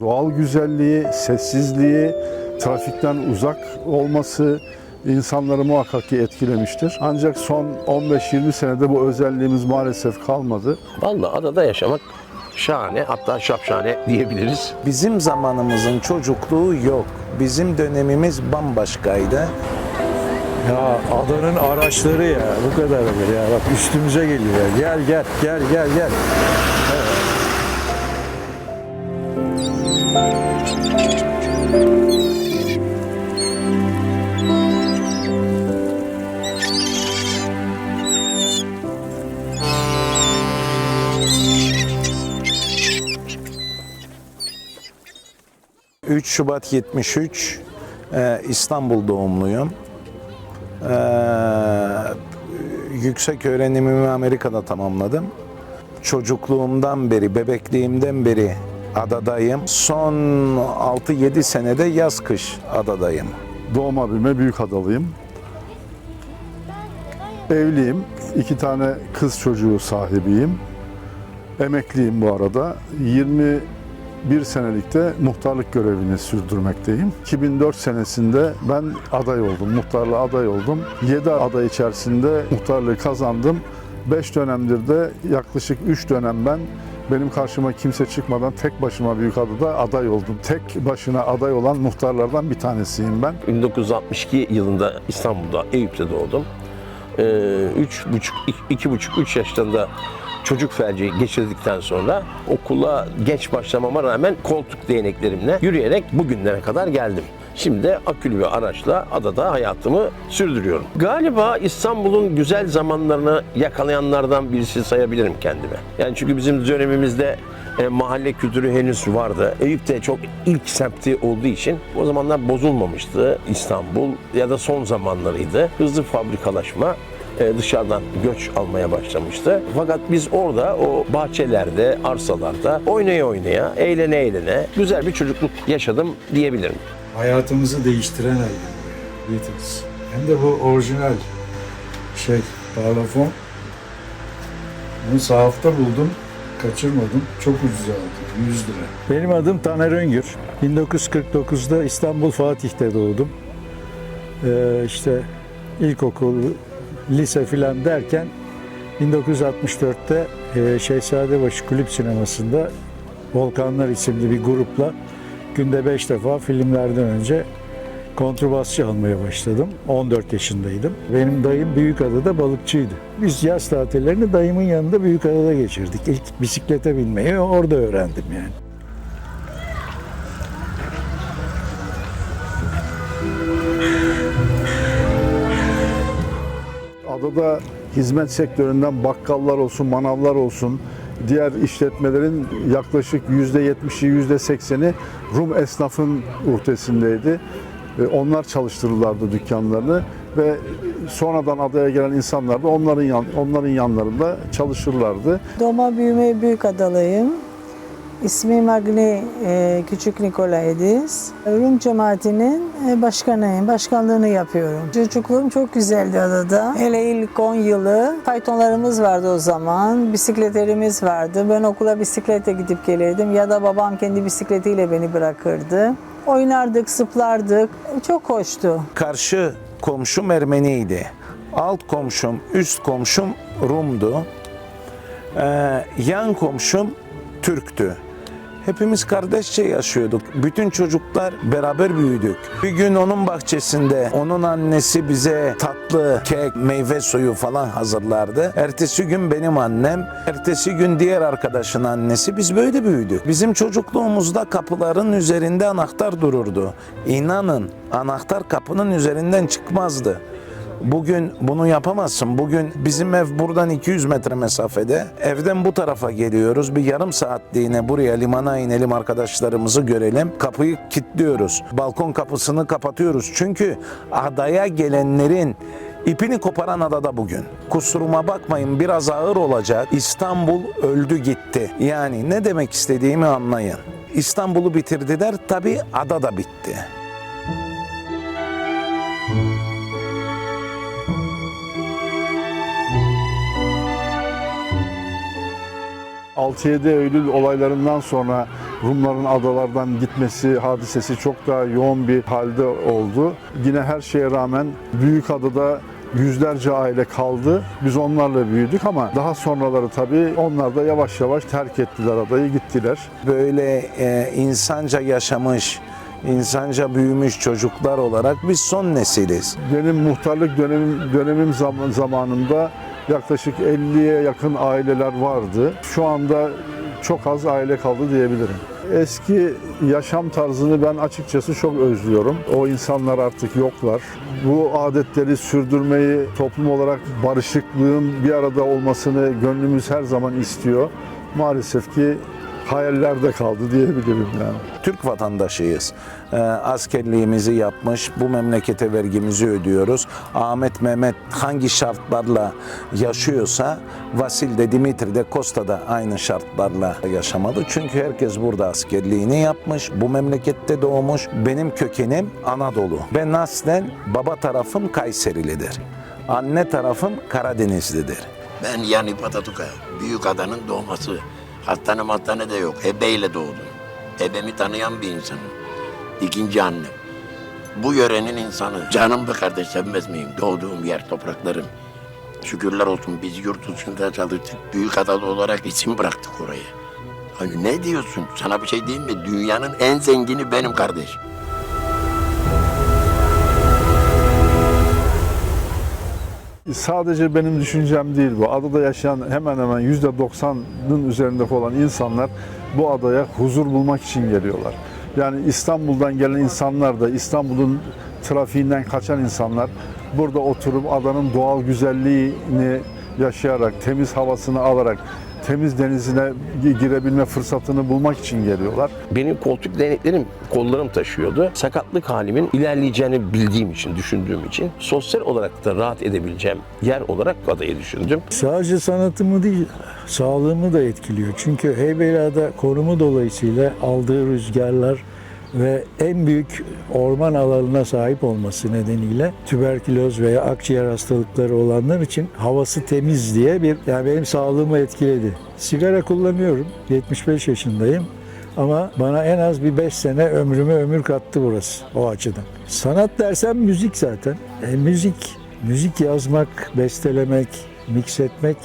Doğal güzelliği, sessizliği, trafikten uzak olması insanları muhakkak ki etkilemiştir. Ancak son 15-20 senede bu özelliğimiz maalesef kalmadı. Vallahi adada yaşamak şahane hatta şapşane diyebiliriz. Bizim zamanımızın çocukluğu yok. Bizim dönemimiz bambaşkaydı. Ya adanın araçları ya bu kadar olur ya bak üstümüze geliyor ya. Gel gel gel gel gel. 3 Şubat 73 e, İstanbul doğumluyum. Ee, yüksek öğrenimimi Amerika'da tamamladım. Çocukluğumdan beri, bebekliğimden beri adadayım. Son 6-7 senede yaz kış adadayım. Doğma büyüme büyük adalıyım. Evliyim. iki tane kız çocuğu sahibiyim. Emekliyim bu arada. 21 senelikte muhtarlık görevini sürdürmekteyim. 2004 senesinde ben aday oldum, muhtarlığa aday oldum. 7 aday içerisinde muhtarlığı kazandım. 5 dönemdir de yaklaşık 3 dönem ben benim karşıma kimse çıkmadan tek başıma Büyükada'da aday oldum. Tek başına aday olan muhtarlardan bir tanesiyim ben. 1962 yılında İstanbul'da Eyüp'te doğdum. Ee, Üç buçuk, iki buçuk, üç yaşlarında çocuk felci geçirdikten sonra okula geç başlamama rağmen koltuk değneklerimle yürüyerek bugünlere kadar geldim. Şimdi de akülü bir araçla adada hayatımı sürdürüyorum. Galiba İstanbul'un güzel zamanlarını yakalayanlardan birisi sayabilirim kendime. Yani çünkü bizim dönemimizde e, mahalle kültürü henüz vardı. Eyüp de çok ilk semti olduğu için o zamanlar bozulmamıştı İstanbul ya da son zamanlarıydı. Hızlı fabrikalaşma dışarıdan göç almaya başlamıştı. Fakat biz orada o bahçelerde, arsalarda oynaya oynaya, eğlene eğlene güzel bir çocukluk yaşadım diyebilirim. Hayatımızı değiştiren Beatles. Hem de bu orijinal şey parlafon. Bunu sahafta buldum. Kaçırmadım. Çok ucuz aldım. 100 lira. Benim adım Taner Öngür. 1949'da İstanbul Fatih'te doğdum. Ee, işte ilkokul, lise filan derken 1964'te e, Şehzadebaşı Kulüp Sineması'nda Volkanlar isimli bir grupla günde 5 defa filmlerden önce kontrbasçı almaya başladım. 14 yaşındaydım. Benim dayım Büyükada'da balıkçıydı. Biz yaz tatillerini dayımın yanında Büyükada'da geçirdik. İlk bisiklete binmeyi orada öğrendim yani. Adada hizmet sektöründen bakkallar olsun, manavlar olsun, diğer işletmelerin yaklaşık %70'i, %80'i Rum esnafın uhdesindeydi. Onlar çalıştırırlardı dükkanlarını ve sonradan adaya gelen insanlar da onların yan, onların yanlarında çalışırlardı. Doğma büyüme büyük adalıyım. İsmim Agni e, Küçük Nikolaidis. Rum cemaatinin e, başkanıyım. Başkanlığını yapıyorum. Çocukluğum çok güzeldi adada. Hele ilk 10 yılı faytonlarımız vardı o zaman. Bisikletlerimiz vardı. Ben okula bisikletle gidip gelirdim. Ya da babam kendi bisikletiyle beni bırakırdı. Oynardık, zıplardık. Çok hoştu. Karşı komşum Ermeniydi. Alt komşum, üst komşum Rum'du. Ee, yan komşum Türktü. Hepimiz kardeşçe yaşıyorduk. Bütün çocuklar beraber büyüdük. Bir gün onun bahçesinde onun annesi bize tatlı, kek, meyve suyu falan hazırlardı. Ertesi gün benim annem, ertesi gün diğer arkadaşın annesi. Biz böyle büyüdük. Bizim çocukluğumuzda kapıların üzerinde anahtar dururdu. İnanın anahtar kapının üzerinden çıkmazdı. Bugün bunu yapamazsın. Bugün bizim ev buradan 200 metre mesafede. Evden bu tarafa geliyoruz. Bir yarım saatliğine buraya limana inelim arkadaşlarımızı görelim. Kapıyı kilitliyoruz. Balkon kapısını kapatıyoruz. Çünkü adaya gelenlerin ipini koparan adada bugün. Kusuruma bakmayın biraz ağır olacak. İstanbul öldü gitti. Yani ne demek istediğimi anlayın. İstanbul'u bitirdiler tabii ada da bitti. 6-7 Eylül olaylarından sonra Rumların adalardan gitmesi hadisesi çok daha yoğun bir halde oldu. Yine her şeye rağmen büyük adada yüzlerce aile kaldı. Biz onlarla büyüdük ama daha sonraları tabii onlar da yavaş yavaş terk ettiler adayı gittiler. Böyle e, insanca yaşamış, insanca büyümüş çocuklar olarak biz son nesiliz. Benim muhtarlık dönemim, dönemim zam- zamanında yaklaşık 50'ye yakın aileler vardı. Şu anda çok az aile kaldı diyebilirim. Eski yaşam tarzını ben açıkçası çok özlüyorum. O insanlar artık yoklar. Bu adetleri sürdürmeyi toplum olarak barışıklığın bir arada olmasını gönlümüz her zaman istiyor. Maalesef ki hayallerde kaldı diyebilirim yani. Türk vatandaşıyız. Ee, askerliğimizi yapmış, bu memlekete vergimizi ödüyoruz. Ahmet Mehmet hangi şartlarla yaşıyorsa Vasil de Dimitri de Costa da aynı şartlarla yaşamalı. Çünkü herkes burada askerliğini yapmış, bu memlekette doğmuş. Benim kökenim Anadolu. Ben aslen baba tarafım Kayserilidir. Anne tarafım Karadenizlidir. Ben yani Patatuka, büyük adanın doğması. Hastane hastane de yok. Ebeyle doğdum. Ebemi tanıyan bir insanım. İkinci annem. Bu yörenin insanı. Canım be kardeş sevmez miyim? Doğduğum yer, topraklarım. Şükürler olsun biz yurt dışında çalıştık. Büyük adalı olarak isim bıraktık oraya. Hani ne diyorsun? Sana bir şey diyeyim mi? Dünyanın en zengini benim kardeş. Sadece benim düşüncem değil bu. Adada yaşayan hemen hemen %90'ın üzerinde olan insanlar bu adaya huzur bulmak için geliyorlar. Yani İstanbul'dan gelen insanlar da İstanbul'un trafiğinden kaçan insanlar burada oturup adanın doğal güzelliğini yaşayarak, temiz havasını alarak, temiz denizine girebilme fırsatını bulmak için geliyorlar. Benim koltuk değneklerim kollarım taşıyordu. Sakatlık halimin ilerleyeceğini bildiğim için, düşündüğüm için sosyal olarak da rahat edebileceğim yer olarak adayı düşündüm. Sadece sanatımı değil, sağlığımı da etkiliyor. Çünkü Heybeliada konumu dolayısıyla aldığı rüzgarlar ve en büyük orman alanına sahip olması nedeniyle tüberküloz veya akciğer hastalıkları olanlar için havası temiz diye bir yani benim sağlığımı etkiledi. Sigara kullanıyorum. 75 yaşındayım. Ama bana en az bir 5 sene ömrüme ömür kattı burası o açıdan. Sanat dersem müzik zaten. E, müzik, müzik yazmak, bestelemek, mix etmek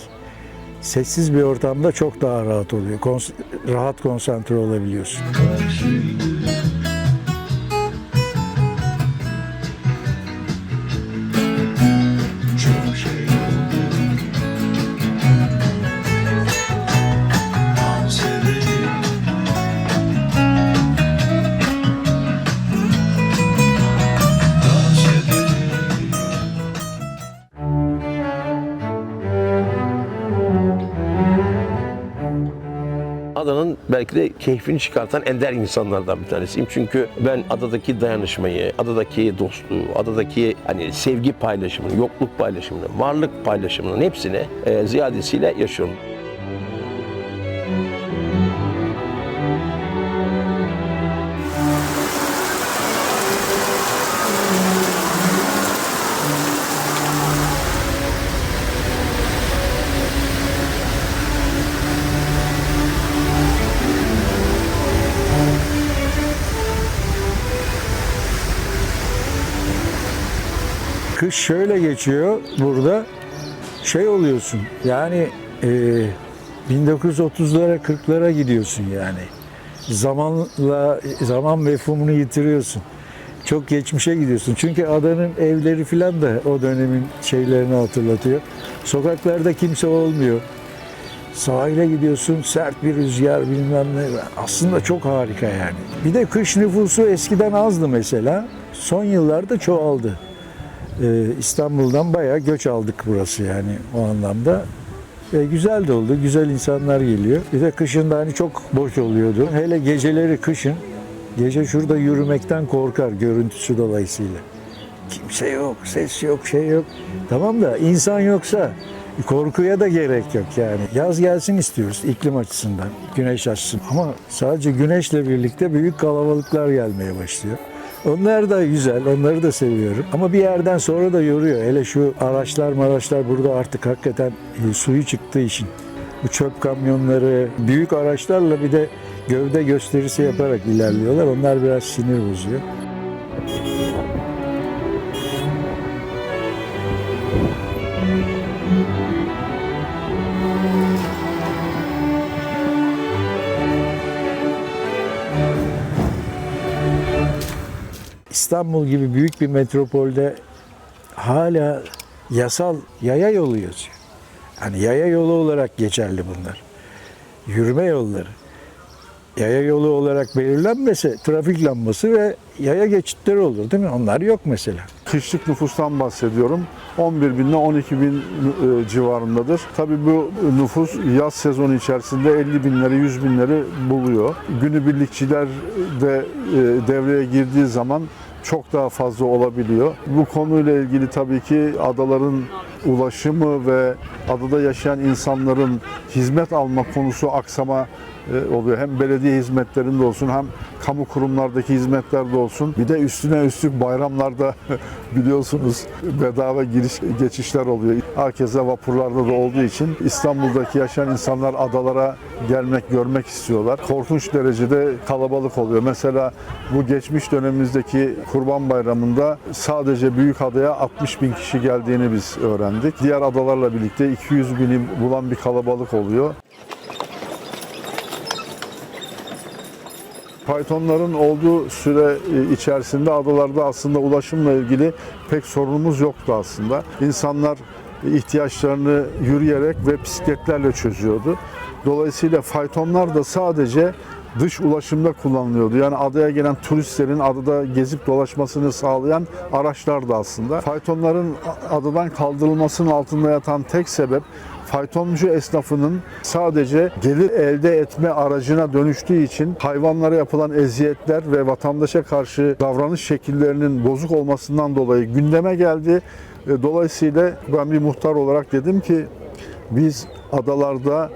sessiz bir ortamda çok daha rahat oluyor. Kons- rahat konsantre olabiliyorsun. Adanın belki de keyfini çıkartan ender insanlardan bir tanesiyim. Çünkü ben adadaki dayanışmayı, adadaki dostluğu, adadaki hani sevgi paylaşımını, yokluk paylaşımını, varlık paylaşımının hepsini e, ziyadesiyle yaşıyorum. Şöyle geçiyor burada. Şey oluyorsun yani e, 1930'lara 40'lara gidiyorsun yani. Zamanla zaman mefhumunu yitiriyorsun. Çok geçmişe gidiyorsun. Çünkü adanın evleri filan da o dönemin şeylerini hatırlatıyor. Sokaklarda kimse olmuyor. Sahile gidiyorsun, sert bir rüzgar bilmem ne. Aslında çok harika yani. Bir de kış nüfusu eskiden azdı mesela. Son yıllarda çoğaldı. Ee, İstanbul'dan bayağı göç aldık burası yani o anlamda. E, güzel de oldu, güzel insanlar geliyor. Bir de kışın da hani çok boş oluyordu. Hele geceleri kışın, gece şurada yürümekten korkar görüntüsü dolayısıyla. Kimse yok, ses yok, şey yok. Tamam da insan yoksa korkuya da gerek yok yani. Yaz gelsin istiyoruz iklim açısından, güneş açısından. Ama sadece güneşle birlikte büyük kalabalıklar gelmeye başlıyor. Onlar da güzel, onları da seviyorum. Ama bir yerden sonra da yoruyor. Hele şu araçlar maraçlar burada artık hakikaten e, suyu çıktığı için. Bu çöp kamyonları, büyük araçlarla bir de gövde gösterisi yaparak ilerliyorlar. Onlar biraz sinir bozuyor. İstanbul gibi büyük bir metropolde hala yasal yaya yolu yazıyor. Hani yaya yolu olarak geçerli bunlar. Yürüme yolları. Yaya yolu olarak belirlenmese trafik lambası ve yaya geçitleri olur değil mi? Onlar yok mesela. Kışlık nüfustan bahsediyorum. 11 bin ile 12 bin civarındadır. Tabii bu nüfus yaz sezonu içerisinde 50 binleri 100 binleri buluyor. Günübirlikçiler de e, devreye girdiği zaman çok daha fazla olabiliyor. Bu konuyla ilgili tabii ki adaların ulaşımı ve adada yaşayan insanların hizmet alma konusu aksama oluyor. Hem belediye hizmetlerinde olsun hem kamu kurumlardaki hizmetlerde olsun. Bir de üstüne üstlük bayramlarda biliyorsunuz bedava giriş geçişler oluyor. Herkese vapurlarda da olduğu için İstanbul'daki yaşayan insanlar adalara gelmek, görmek istiyorlar. Korkunç derecede kalabalık oluyor. Mesela bu geçmiş dönemimizdeki Kurban Bayramı'nda sadece Büyükada'ya 60 bin kişi geldiğini biz öğrendik. Diğer adalarla birlikte 200 bini bulan bir kalabalık oluyor. Pythonların olduğu süre e, içerisinde adalarda aslında ulaşımla ilgili pek sorunumuz yoktu aslında. İnsanlar ihtiyaçlarını yürüyerek ve bisikletlerle çözüyordu. Dolayısıyla faytonlar da sadece dış ulaşımda kullanılıyordu. Yani adaya gelen turistlerin adada gezip dolaşmasını sağlayan araçlardı aslında. Faytonların adadan kaldırılmasının altında yatan tek sebep faytoncu esnafının sadece gelir elde etme aracına dönüştüğü için hayvanlara yapılan eziyetler ve vatandaşa karşı davranış şekillerinin bozuk olmasından dolayı gündeme geldi. E, Dolayısıyla ben bir muhtar olarak dedim ki biz adalarda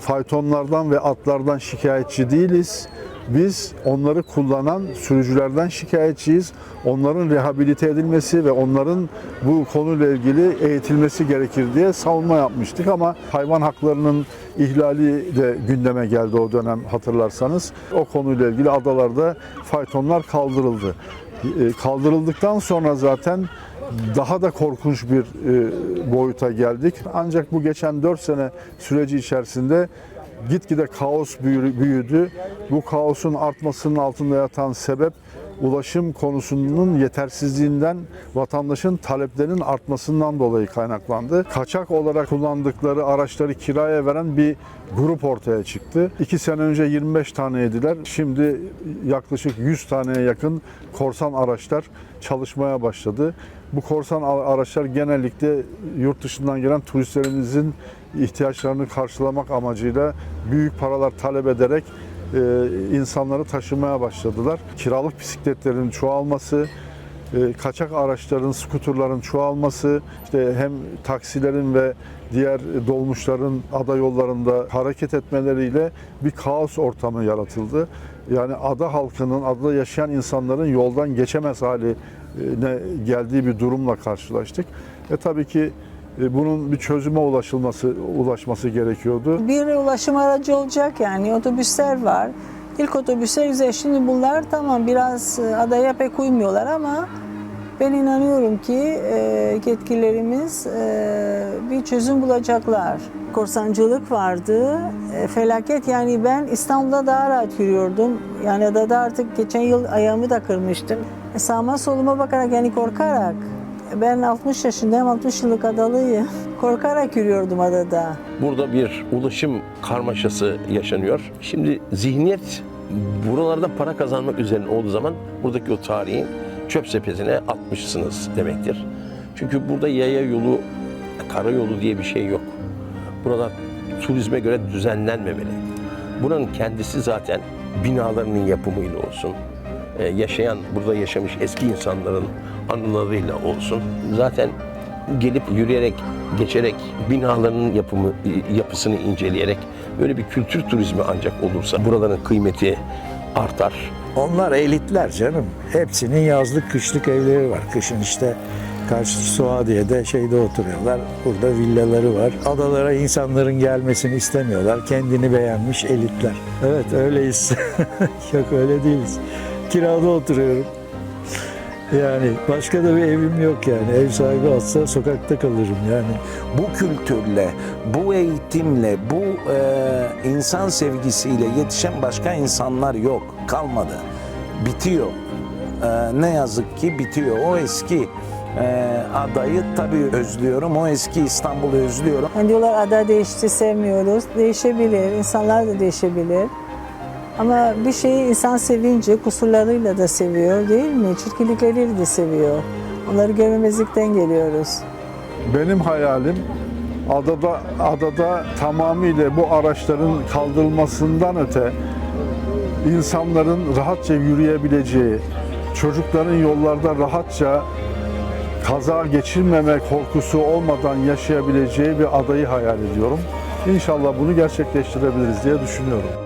faytonlardan ve atlardan şikayetçi değiliz. Biz onları kullanan sürücülerden şikayetçiyiz. Onların rehabilite edilmesi ve onların bu konuyla ilgili eğitilmesi gerekir diye savunma yapmıştık ama hayvan haklarının ihlali de gündeme geldi o dönem hatırlarsanız. O konuyla ilgili adalarda faytonlar kaldırıldı. E, Kaldırıldıktan sonra zaten daha da korkunç bir e, boyuta geldik. Ancak bu geçen 4 sene süreci içerisinde gitgide kaos büyü- büyüdü. Bu kaosun artmasının altında yatan sebep ulaşım konusunun yetersizliğinden vatandaşın taleplerinin artmasından dolayı kaynaklandı. Kaçak olarak kullandıkları araçları kiraya veren bir grup ortaya çıktı. İki sene önce 25 taneydiler. Şimdi yaklaşık 100 taneye yakın korsan araçlar çalışmaya başladı. Bu korsan araçlar genellikle yurt dışından gelen turistlerimizin ihtiyaçlarını karşılamak amacıyla büyük paralar talep ederek e, insanları taşımaya başladılar. Kiralık bisikletlerin çoğalması, e, kaçak araçların, skuterların çoğalması, işte hem taksilerin ve diğer dolmuşların ada yollarında hareket etmeleriyle bir kaos ortamı yaratıldı. Yani ada halkının, adada yaşayan insanların yoldan geçemez haline geldiği bir durumla karşılaştık. E tabii ki bunun bir çözüme ulaşılması ulaşması gerekiyordu. Bir ulaşım aracı olacak yani otobüsler var. İlk otobüsler güzel. Şimdi bunlar tamam biraz e, adaya pek uymuyorlar ama ben inanıyorum ki e, yetkililerimiz e, bir çözüm bulacaklar. Korsancılık vardı, e, felaket yani ben İstanbul'da daha rahat yürüyordum. Yani adada artık geçen yıl ayağımı da kırmıştım. E, sağıma soluma bakarak yani korkarak. Ben 60 yaşındayım, 60 yıllık adalıyım. Korkarak yürüyordum adada. Burada bir ulaşım karmaşası yaşanıyor. Şimdi zihniyet buralarda para kazanmak üzerine olduğu zaman buradaki o tarihi çöp sepetine atmışsınız demektir. Çünkü burada yaya yolu, karayolu diye bir şey yok. Buralar turizme göre düzenlenmemeli. Buranın kendisi zaten binalarının yapımıyla olsun, e, yaşayan, burada yaşamış eski insanların anılarıyla olsun. Zaten gelip yürüyerek, geçerek binalarının yapımı yapısını inceleyerek böyle bir kültür turizmi ancak olursa buraların kıymeti artar. Onlar elitler canım. Hepsinin yazlık kışlık evleri var. Kışın işte Karşı Suadiye'de şeyde oturuyorlar. Burada villaları var. Adalara insanların gelmesini istemiyorlar. Kendini beğenmiş elitler. Evet öyleyiz. Yok öyle değiliz. Kirada oturuyorum. Yani başka da bir evim yok yani. Ev sahibi atsa sokakta kalırım yani. Bu kültürle, bu eğitimle, bu e, insan sevgisiyle yetişen başka insanlar yok. Kalmadı. Bitiyor. E, ne yazık ki bitiyor. O eski e, adayı tabii özlüyorum. O eski İstanbul'u özlüyorum. Hani diyorlar ada değişti sevmiyoruz. Değişebilir, insanlar da değişebilir. Ama bir şeyi insan sevince kusurlarıyla da seviyor değil mi? Çirkinlikleriyle de seviyor. Onları görmemezlikten geliyoruz. Benim hayalim adada adada tamamıyla bu araçların kaldırılmasından öte insanların rahatça yürüyebileceği, çocukların yollarda rahatça kaza geçirmeme korkusu olmadan yaşayabileceği bir adayı hayal ediyorum. İnşallah bunu gerçekleştirebiliriz diye düşünüyorum.